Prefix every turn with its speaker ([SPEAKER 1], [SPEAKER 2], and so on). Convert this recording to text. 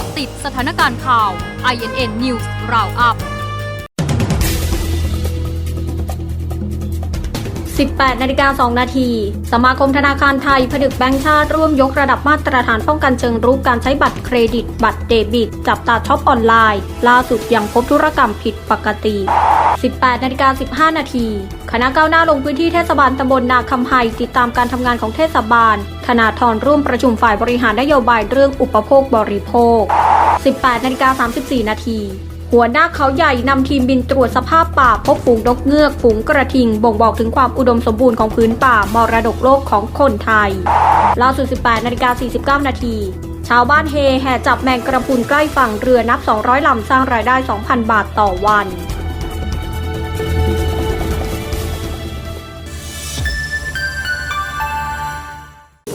[SPEAKER 1] าะติดสถานการณ์ข่าว INN News Roundup
[SPEAKER 2] 18นาฬิกา2นาที สมาคมธนาคารไทยผดึกแบงค์ชาติร่วมยกระดับมาตรฐานป้องกันเชิงรุกการใช้บัตรเครดิต บัตรเดบิต จับตาช็อปออนไลน์ ล่าสุดยังพบธุรกรรมผิดปกติ 18นาฬิกา15 นาที คณะก้าวหน้าลงพื้นที่เทศบาลตำบลนาคำไฮติดตามการทำงานของเทศบาล ธนาธรร่วมประชุมฝ่ายบริหารนโยบายเรื่องอุปโภคบริโภค 18นาฬิกา34 นาทีหัวหน้าเขาใหญ่นำทีมบินตรวจสภาพป่าพบฝูงนกเงือกฝูงกระทิง บ่งบอกถึงความอุดมสมบูรณ์ของพื้นป่ามรดกโลกของคนไทยล่าสุด 18นาฬิกา49 นาที ชาวบ้านเฮแห่จับแมงกระพุนใกล้ฝั่งเรือนับ 200 ลำสร้างรายได้ 2,000 บาทต่อวัน